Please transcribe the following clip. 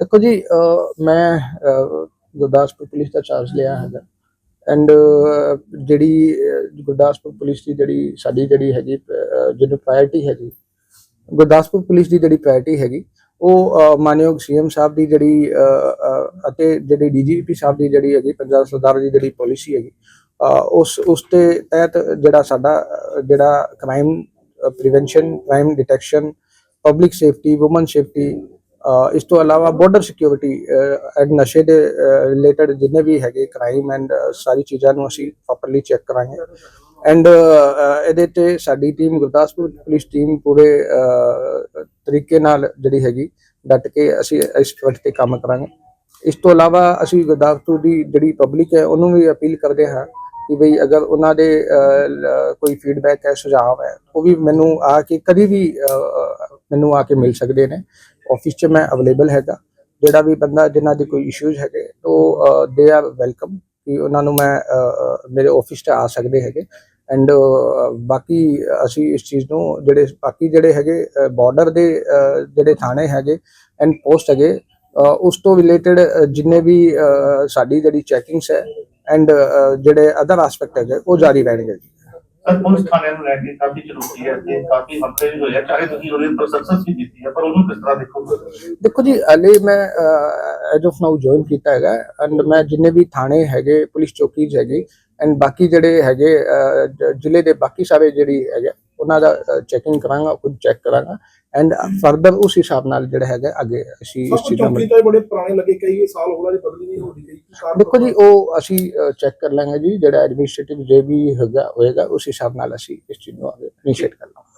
ਦੇਖੋ ਜੀ ਮੈਂ ਗੁਰਦਾਸਪੁਰ ਪੁਲਿਸ ਦਾ ਚਾਰਜ ਲਿਆ ਹੈਗਾ। ਐਂਡ ਜਿਹੜੀ ਗੁਰਦਾਸਪੁਰ ਪੁਲਿਸ ਦੀ ਜਿਹੜੀ ਸਾਡੀ ਜਿਹੜੀ ਹੈਗੀ ਅਹ, ਜਿਹਨੂੰ ਪ੍ਰਾਇੋਰਟੀ ਹੈਗੀ ਗੁਰਦਾਸਪੁਰ ਪੁਲਿਸ ਦੀ ਜਿਹੜੀ ਪ੍ਰਾਇੋਰਟੀ ਹੈਗੀ ਉਹ ਅਹ, ਮਾਨਯੋਗ ਸੀਐਮ ਸਾਹਿਬ ਦੀ ਜਿਹੜੀ ਅਹ, ਅਹ, ਅਤੇ ਜਿਹੜੀ ਡੀਜੀਪੀ ਸਾਹਿਬ ਦੀ ਜਿਹੜੀ ਹੈਗੀ ਪੰਜਾਬ ਸਰਕਾਰ ਦੀ ਜਿਹੜੀ ਪਾਲਿਸੀ ਹੈਗੀ ਉਸ ਉਸ ਦੇ ਤਹਿਤ ਜਿਹੜਾ ਸਾਡਾ ਜਿਹੜਾ crime prevention crime detection public safety woman safety ਇਸ ਤੋਂ ਇਲਾਵਾ ਬਾਰਡਰ ਸਿਕਿਉਰਿਟੀ ਐਂਡ ਨਸ਼ੇ ਦੇ ਰਿਲੇਟਡ ਜਿੰਨੇ ਵੀ ਹੈਗੇ ਕ੍ਰਾਈਮ ਐਂਡ ਸਾਰੀ ਚੀਜ਼ਾਂ ਨੂੰ ਅਸੀਂ ਪ੍ਰੋਪਰਲੀ ਚੈੱਕ ਕਰਾਂਗੇ। ਐਂਡ ਇਹਦੇ ਤੇ ਸਾਡੀ ਟੀਮ ਗੁਰਦਾਸਪੁਰ ਪੁਲਿਸ ਟੀਮ ਪੂਰੇ ਤਰੀਕੇ ਨਾਲ ਜਿਹੜੀ ਹੈਗੀ, ਡਟ ਕੇ ਅਸੀਂ ਇਸ ਫਰੰਟ ਤੇ ਕੰਮ ਕਰਾਂਗੇ। ਇਸ ਤੋਂ ਇਲਾਵਾ ਅਸੀਂ ਗੁਰਦਾਸਪੁਰ ਦੀ ਜਿਹੜੀ ਪਬਲਿਕ ਹੈ, ਉਹਨੂੰ ਵੀ ਅਪੀਲ ਕਰਦੇ ਹਾਂ ਕਿ ਬਈ ਅਗਰ ਉਹਨਾਂ ਦੇ ਕੋਈ ਫੀਡਬੈਕ ਹੈ, ਸੁਝਾਅ ਹੈ, ਉਹ ਵੀ ਮੈਨੂੰ ਆ ਕੇ ਕਦੀ ਵੀ ਮੈਨੂੰ ਆ ਕੇ ਮਿਲ ਸਕਦੇ ਨੇ। ਆਫਿਸ 'ਚ ਮੈਂ ਅਵੇਲੇਬਲ ਹੈਗਾ। ਜਿਹੜਾ ਵੀ ਬੰਦਾ, ਜਿਨ੍ਹਾਂ ਦੇ ਕੋਈ ਇਸ਼ੂਜ਼ ਹੈਗੇ ਉਹ ਦੇ ਆਰ ਵੈਲਕਮ ਕਿ ਉਹਨਾਂ ਨੂੰ ਮੈਂ ਮੇਰੇ ਆਫਿਸ 'ਚ ਆ ਸਕਦੇ ਹੈਗੇ। ਐਂਡ ਬਾਕੀ ਅਸੀਂ ਇਸ ਚੀਜ਼ ਨੂੰ ਜਿਹੜੇ, ਬਾਕੀ ਜਿਹੜੇ ਹੈਗੇ ਬਾਰਡਰ ਦੇ ਜਿਹੜੇ ਥਾਣੇ ਹੈਗੇ ਐਂਡ ਪੋਸਟ ਹੈਗੇ ਉਸ ਤੋਂ ਰਿਲੇਟਡ ਜਿੰਨੇ ਵੀ ਸਾਡੀ ਜਿਹੜੀ ਚੈਕਿੰਗਸ ਹੈ ਐਂਡ ਜਿਹੜੇ ਅਦਰ ਐਸਪੈਕਟ ਹੈਗੇ, ਉਹ ਜਾਰੀ ਰਹਿਣਗੇ ਜੀ। ਸਰ ਪੁਲਿਸ ਥਾਣਿਆਂ ਨੂੰ ਲੈ ਕੇ ਕਾਫੀ ਚੁਣੌਤੀ ਹੈ ਤੇ ਕਾਫੀ ਹਮਲੇ ਵੀ ਹੋਏ ਆ ਚਾਹੇ ਤੁਸੀਂ ਉਹਦੇ ਪਰ ਸਕਸੈਸ ਵੀ ਦਿੱਤੀ ਹੈ ਪਰ ਉਹਨੂੰ ਕਿਸ ਤਰ੍ਹਾਂ ਦੇਖੋਗੇ ਦੇਖੋ ਜੀ ਹਲੇ ਮੈਂ ਐਜ ਆਫ ਨਾਓ ਜੁਆਇਨ ਕੀਤਾ ਹੈਗਾ ਐਂਡ ਮੈਂ ਜਿੰਨੇ ਵੀ ਥਾਣੇ ਹੈਗੇ ਪੁਲਿਸ ਚੌਕੀਜ਼ ਹੈਗੇ ਐਂਡ ਬਾਕੀ ਜਿਹੜੇ ਹੈਗੇ ਜ਼ਿਲ੍ਹੇ ਦੇ ਬਾਕੀ ਸਾਰੇ ਜਿਹੜੀ ਹੈਗੇ ਉਹਨਾਂ ਦਾ ਚੈਕਿੰਗ ਕਰਾਂਗਾ ਖੁਦ ਚੈੱਕ ਕਰਾਂਗਾ ਐਂਡ ਫਰਦਰ ਉਸ ਹਿਸਾਬ ਨਾਲ ਜਿਹੜਾ ਹੈਗਾ ਅੱਗੇ ਅਸੀਂ ਇਸ ਚੀਜ਼ ਨੂੰ ਚੌਕੀ ਤਾਂ ਇਹ ਬੜੇ ਪੁਰਾਣੇ ਲੱਗੇ ਕਈ ਸਾਲ ਹੋ ਗਏ ਬਦਲੀ ਨਹੀਂ ਕਾਰਨ ਦੇਖੋ ਜੀ, ਉਹ ਅਸੀਂ ਚੈੱਕ ਕਰ ਲਾਂਗੇ ਜੀ, ਜਿਹੜਾ ਐਡਮਿਨਿਸਟ੍ਰੇਟਿਵ ਜੇ ਵੀ ਹੈਗਾ, ਹੋਏਗਾ, ਉਸ ਹਿਸਾਬ ਨਾਲ ਅਸੀਂ ਇਸ ਚੀਜ਼ ਨੂੰ ਅੱਗੇ ਇਨੀਸ਼ੀਏਟ ਕਰ ਲਾਂਗੇ।